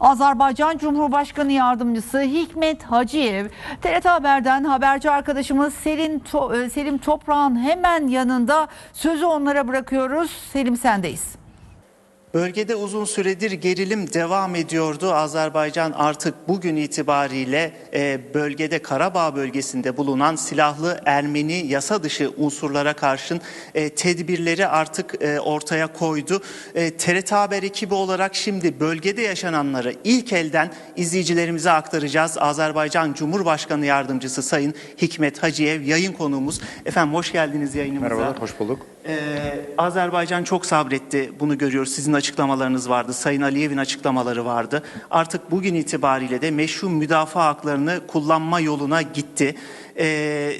Azerbaycan Cumhurbaşkanı Yardımcısı Hikmet Hacıyev, TRT Haber'den haberci arkadaşımız Selim, To- e, Selim Toprağ'ın hemen yanında sözü onlara bırakıyoruz. Selim sendeyiz. Bölgede uzun süredir gerilim devam ediyordu. Azerbaycan artık bugün itibariyle e, bölgede Karabağ bölgesinde bulunan silahlı Ermeni yasa dışı unsurlara karşın e, tedbirleri artık e, ortaya koydu. E, TRT Haber ekibi olarak şimdi bölgede yaşananları ilk elden izleyicilerimize aktaracağız. Azerbaycan Cumhurbaşkanı Yardımcısı Sayın Hikmet Hacıyev yayın konuğumuz. Efendim hoş geldiniz yayınımıza. Merhabalar, hoş bulduk. Ee, Azerbaycan çok sabretti. Bunu görüyoruz. Sizin açıklamalarınız vardı. Sayın Aliyev'in açıklamaları vardı. Artık bugün itibariyle de meşru müdafaa haklarını kullanma yoluna gitti. Ee,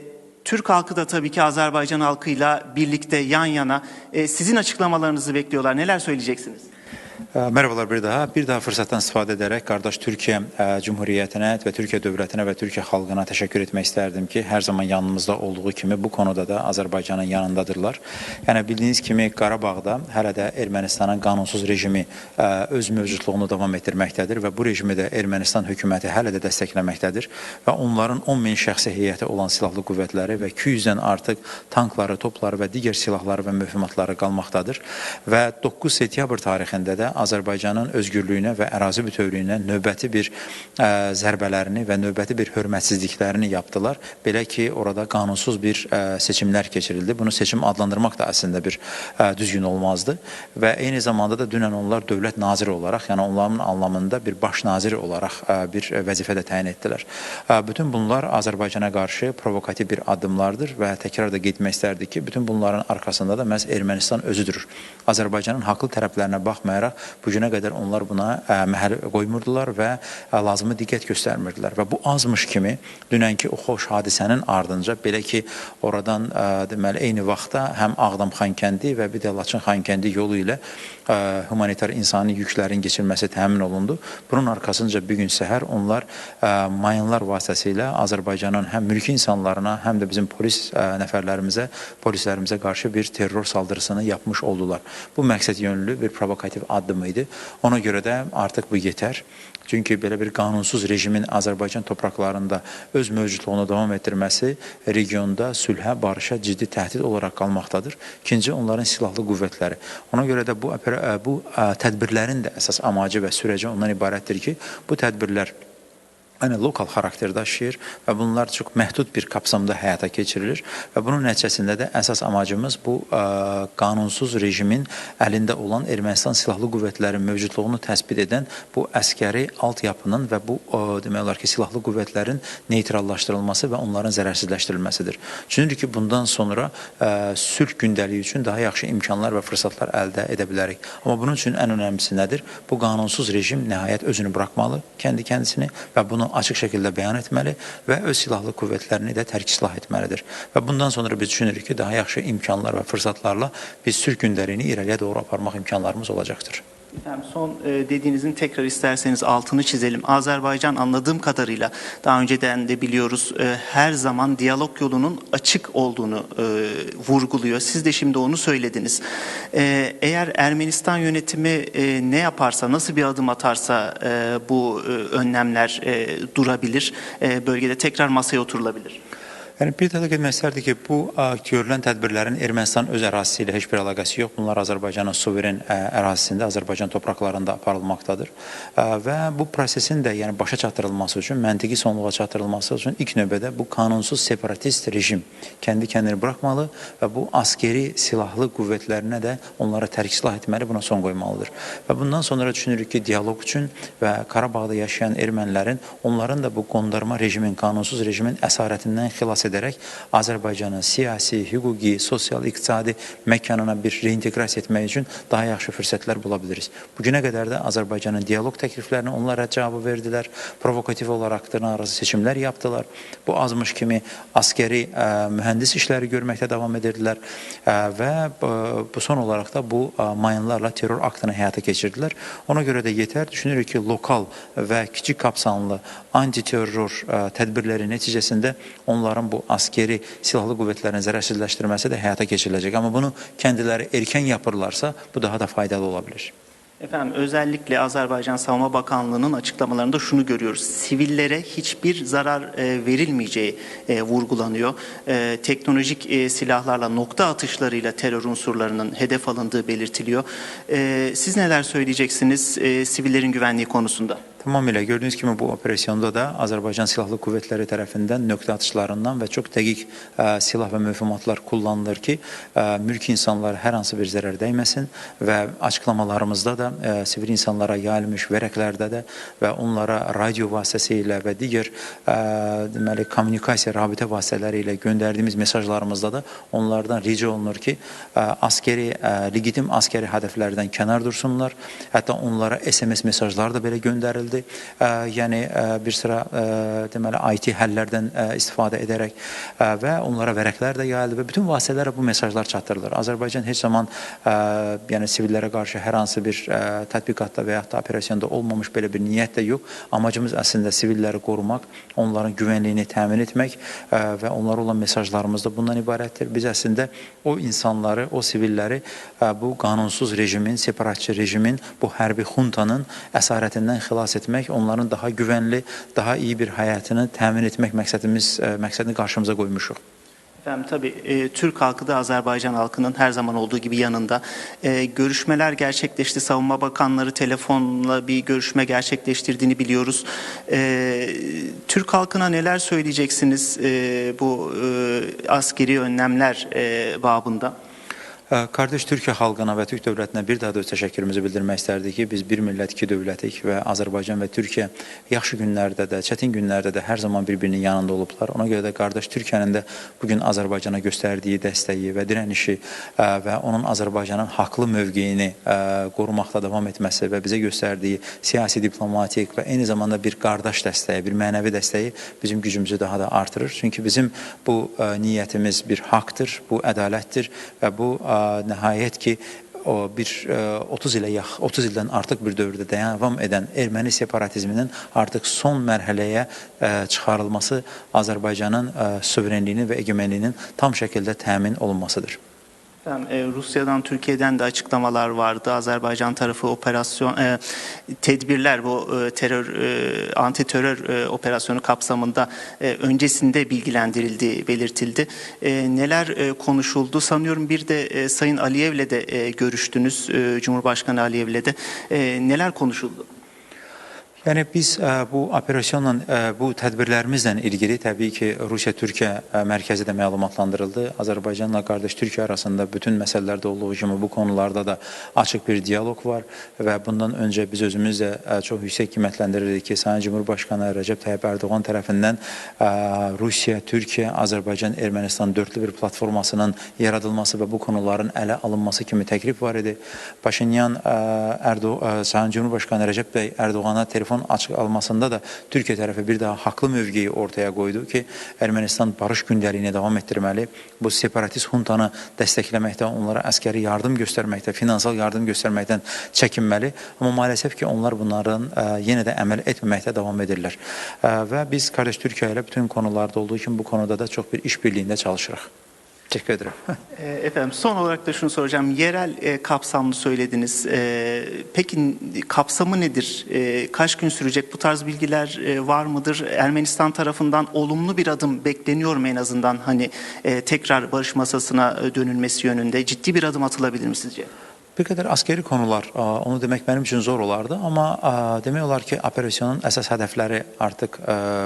Türk halkı da tabii ki Azerbaycan halkıyla birlikte yan yana. Ee, sizin açıklamalarınızı bekliyorlar. Neler söyleyeceksiniz? Ə, Merhabalar bir daha. Bir daha fırsatdan istifadə edərək qardaş Türkiyə ə, Cumhuriyyətinə və Türkiyə dövlətinə və Türkiyə xalqına təşəkkür etmək istərdim ki, hər zaman yanımızda olduğu kimi bu konuda da Azərbaycanın yanındadırlar. Yəni bildiyiniz kimi Qarabağda hələ də Ermənistanın qanunsuz rejimi ə, öz mövcudluğunu davam etdirməkdədir və bu rejimi də Ermənistan hökuməti hələ də dəstəkləməkdədir və onların 10 min şəxsi heyəti olan silahlı qüvvətləri və 200-dən artıq tankları, topları və digər silahları və mühimmatları qalmaqdadır və 9 sentyabr tarixində də Azərbaycanın özgürlüyünə və ərazi bütövlüyünə növbəti bir ə, zərbələrini və növbəti bir hörmətsizliklərini yaptılar. Belə ki, orada qanunsuz bir ə, seçimlər keçirildi. Bunu seçim adlandırmaq da əslində bir ə, düzgün olmazdı və eyni zamanda da dünən onlar dövlət naziri olaraq, yəni onların anlamında bir baş naziri olaraq ə, bir vəzifə də təyin etdilər. Ə, Bütün bunlar Azərbaycana qarşı provokativ bir addımlardır və təkrar da qeyd etmək istərdik ki, bütün bunların arxasında da məhz Ermənistan özüdür. Azərbaycanın haqlı tərəflərinə baxmayaraq bu günə qədər onlar buna ə, məhəl qoymurdular və ə, lazımi diqqət göstərmirdilər və bu azmış kimi dünənki o xoş hadisənin ardınca belə ki, oradan ə, deməli eyni vaxtda həm Ağdam Xankəndi və bir də Laçın Xankəndi yolu ilə humanitar insani yüklərin keçirilməsi təmin olundu. Bunun arxasınca bu gün səhər onlar mayınlar vasitəsilə Azərbaycanın həm mülki insanlarına, həm də bizim polis nəfərlərimizə, polislərimizə qarşı bir terror saldırısını yapmış oldular. Bu məqsəd yönlü bir provokativ addım idi. Ona görə də artıq bu yetər. Çünki belə bir qanunsuz rejimin Azərbaycan torpaqlarında öz mövcudluğunu davam etdirməsi regionda sülhə, barışa ciddi təhdid olaraq qalmaqdadır. İkinci, onların silahlı qüvvətləri. Ona görə də bu bu ə, tədbirlərin də əsas amacı və sürəci ondan ibarətdir ki, bu tədbirlər yəni lokal xarakter daşıyır və bunlar çox məhdud bir kapsamda həyata keçirilir və bunun nəticəsində də əsas amacımız bu ə, qanunsuz rejimin əlində olan Ermənistan silahlı qüvvətlərinin mövcudluğunu təsbit edən bu əskəri altyapının və bu ə, demək olar ki, silahlı qüvvətlərin neytrallaşdırılması və onların zərərsizləşdirilməsidir. Düşünürük ki, bundan sonra ə, sülh gündəliyi üçün daha yaxşı imkanlar və fürsətlər əldə edə bilərik. Amma bunun üçün ən önəmlisi nədir? Bu qanunsuz rejim nəhayət özünü buraxmalı, kəndi kəndisini və bunu açıq şəkildə bəyan etməli və öz silahlı qüvvətlərini də tərk islah etməlidir. Və bundan sonra biz düşünürük ki, daha yaxşı imkanlar və fürsətlərlə biz sülh gündəliyini irəliyə doğru aparmaq imkanlarımız olacaqdır. Efendim son e, dediğinizin tekrar isterseniz altını çizelim. Azerbaycan anladığım kadarıyla daha önceden de biliyoruz e, her zaman diyalog yolunun açık olduğunu e, vurguluyor. Siz de şimdi onu söylediniz. Eğer Ermenistan yönetimi ne yaparsa, nasıl bir adım atarsa bu önlemler durabilir. Bölgede tekrar masaya oturulabilir. Yəni bir da qeyd istərdik ki, bu görülən tədbirlərin Ermənistan öz ərazisi ilə heç bir əlaqəsi yox. Bunlar Azərbaycanın suveren ərazisində, Azərbaycan torpaqlarında aparılmaqdadır. Və bu prosesin də yəni başa çatdırılması üçün, məntiqi sonluğa çatdırılması üçün ilk növbədə bu qanunsuz separatist rejim kəndi kəndini buraxmalı və bu askeri silahlı qüvvətlərinə də onlara tərk silah etməli, buna son qoymalıdır. Və bundan sonra düşünürük ki, dialoq üçün və Qarabağda yaşayan ermənilərin onların da bu qondarma rejimin, qanunsuz rejimin əsarətindən xilas edərək Azərbaycanın siyasi, hüquqi, sosial, iqtisadi məkanına bir reinteqrasiya etmək üçün daha yaxşı fürsətlər bula biliriz. Bu günə qədər də Azərbaycanın dialoq təkliflərini onlar rədd cavabı verdilər. Provokativ olaraq dırnaqarası seçimlər yaptılar. Bu azmış kimi askeri ə, mühəndis işləri görməkdə davam edirdilər və ə, bu son olaraq da bu ə, mayınlarla terror aktını həyata keçirdilər. Ona görə də yetər düşünürük ki, lokal və kiçik kapsamlı antiterror ə, tədbirləri nəticəsində onların bu askeri silahlı qüvvətlərin zərərsizləşdirməsi də həyata keçiriləcək. Amma bunu kendiləri erkən yapırlarsa bu daha da faydalı ola bilər. Efendim özellikle Azerbaycan Savunma Bakanlığı'nın açıklamalarında şunu görüyoruz. Sivillere hiçbir zarar e, verilmeyeceği e, vurgulanıyor. E, teknolojik e, silahlarla nokta atışlarıyla terör unsurlarının hedef alındığı belirtiliyor. E, siz neler söyleyeceksiniz e, sivillerin güvenliği konusunda? Tamamilə gördüyünüz kimi bu operasyonda da Azərbaycan Silahlı Qüvvələri tərəfindən nöqtə atışlarından və çox dəqiq ə, silah və mühümmatlar kullanılır ki, ə, mülk insanlara hər hansı bir zərər dəyməsin və açıqlamalarımızda da ə, sivil insanlara yayılmış vərəqlərdə də və onlara radio vasitəsilə və digər ə, deməli kommunikasiya rabitə vasitələri ilə göndərdiyimiz mesajlarımızda da onlardan rica olunur ki, ə, askeri ə, legitim askeri hədəflərdən kənar dursunlar. Hətta onlara SMS mesajlar da belə göndərildi. Ə, yəni bir sıra deməli IT həllərdən istifadə edərək və onlara vərəqlər də yayıldı və bütün vasitələrə bu mesajlar çatdırılır. Azərbaycan heç zaman yəni sivillərə qarşı hər hansı bir tətbiqatda və yaxud da operasyonda olmamış belə bir niyyət də yox. Amacımız əslində sivilləri qorumaq, onların güvənliyini təmin etmək və onlara olan mesajlarımız da bundan ibarətdir. Biz əslində o insanları, o sivilləri bu qanunsuz rejimin, separatçı rejimin, bu hərbi xuntanın əsarətindən xilas etmək, onların daha güvənli, daha iyi bir həyatını təmin etmək məqsədimiz ə, məqsədini qarşımıza qoymuşuq. Efendim tabii e, Türk halkı da Azerbaycan halkının her zaman olduğu gibi yanında. E, görüşmeler gerçekleşti. Savunma Bakanları telefonla bir görüşme gerçekleştirdiğini biliyoruz. E, Türk halkına neler söyleyeceksiniz e, bu e, askeri önlemler e, babında? Ə, Qardaş Türkiyə xalqına və Türk dövlətinə bir daha da öz təşəkkürümüzü bildirmək ki, biz bir millət, iki dövlətik və Azərbaycan və Türkiyə yaxşı günlərdə də, çətin günlərdə də hər zaman bir-birinin yanında olublar. Ona görə də qardaş Türkiyənin də bu gün Azərbaycana göstərdiyi dəstəyi və dirənişi ə, və onun Azərbaycanın haqlı mövqeyini ə, qorumaqda davam etməsi və bizə göstərdiyi siyasi, diplomatik və eyni zamanda bir qardaş dəstəyi, bir mənəvi dəstəyi bizim gücümüzü daha da artırır. Çünki bizim bu ə, niyyətimiz bir haqdır, bu ədalətdir və bu nəhayət ki o bir ə, 30 ilə yax 30 ildən artıq bir dövrdə davam edən erməni separatizminin artıq son mərhələyə ə, çıxarılması Azərbaycanın ə, suverenliyinin və egemenliyinin tam şəkildə təmin olunmasıdır. Efendim, e, Rusya'dan, Türkiye'den de açıklamalar vardı. Azerbaycan tarafı operasyon e, tedbirler bu e, terör e, anti terör e, operasyonu kapsamında e, öncesinde bilgilendirildiği belirtildi. E, neler e, konuşuldu? Sanıyorum bir de e, Sayın Aliyev'le de e, görüştünüz. E, Cumhurbaşkanı Aliyev'le de. E, neler konuşuldu? Yəni biz ə, bu operasyonla ə, bu tədbirlərimizlə ilgili təbii ki, Rusiya-Türkiyə ə, mərkəzi də məlumatlandırıldı. Azərbaycanla qardaş Türkiyə arasında bütün məsələlərdə olduğu kimi bu konularda da açıq bir dialoq var və bundan öncə biz özümüz də çox yüksək qiymətləndiririk ki, Sayın Cumhurbaşqanı Rəcəb Tayyip Ərdoğan tərəfindən Rusiya, Türkiyə, Azərbaycan, Ermənistan dörtlü bir platformasının yaradılması və bu konuların ələ alınması kimi təklif var idi. Paşinyan ə, Ərdoğan Sayın Cumhurbaşqanı Rəcəb bəy Ərdoğana telefon açıq almasında da Türkiyə tərəfi bir daha haqlı mövqeyi ortaya qoydu ki, Ermənistan barış gündəliyini davam etdirməli. Bu separatist huntanı dəstəkləməkdə, onlara əskəri yardım göstərməkdə, finansal yardım göstərməkdən çəkinməli. Amma maalesef ki, onlar bunların ə, yenə də əməl etməməkdə davam edirlər. Ə, və biz qardaş Türkiyə ilə bütün konularda olduğu kimi bu konuda da çox bir işbirliyində çalışırıq. Teşekkür ederim. E, Efendim son olarak da şunu soracağım. Yerel e, kapsamlı söylediniz. E, peki kapsamı nedir? E, kaç gün sürecek? Bu tarz bilgiler e, var mıdır? Ermenistan tarafından olumlu bir adım bekleniyor mu en azından? Hani e, tekrar barış masasına e, dönülmesi yönünde ciddi bir adım atılabilir mi sizce? Qədər askeri konular, onu demək mənim üçün zor olardı, amma demək olar ki, operasyonun əsas hədəfləri artıq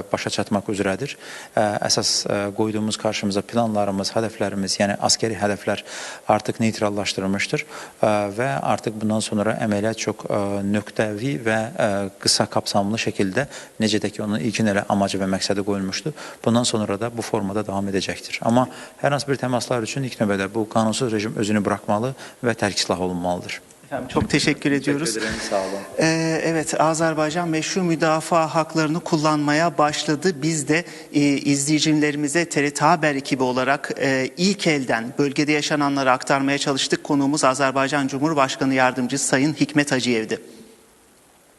başa çatmaq üzrədir. Əsas qoyduğumuz qarşımıza planlarımız, hədəflərimiz, yəni askeri hədəflər artıq neytrallaşdırılmışdır və artıq bundan sonra əməliyyat çox nöqtəvi və qısa kapsamlı şəkildə necə də ki, onun ilkin elə amacı və məqsədi qoyulmuşdu. Bundan sonra da bu formada davam edəcəkdir. Amma hər hansı bir təmaslar üçün ilk növbədə bu qanunsuz rejim özünü buraxmalı və tərk islah olunmalıdır. Efendim çok teşekkür ediyoruz. Teşekkür ederim, sağ olun. Ee, evet Azerbaycan meşru müdafaa haklarını kullanmaya başladı. Biz de e, izleyicilerimize TRT Haber ekibi olarak e, ilk elden bölgede yaşananları aktarmaya çalıştık. Konuğumuz Azerbaycan Cumhurbaşkanı Yardımcısı Sayın Hikmet Hacıyev'di.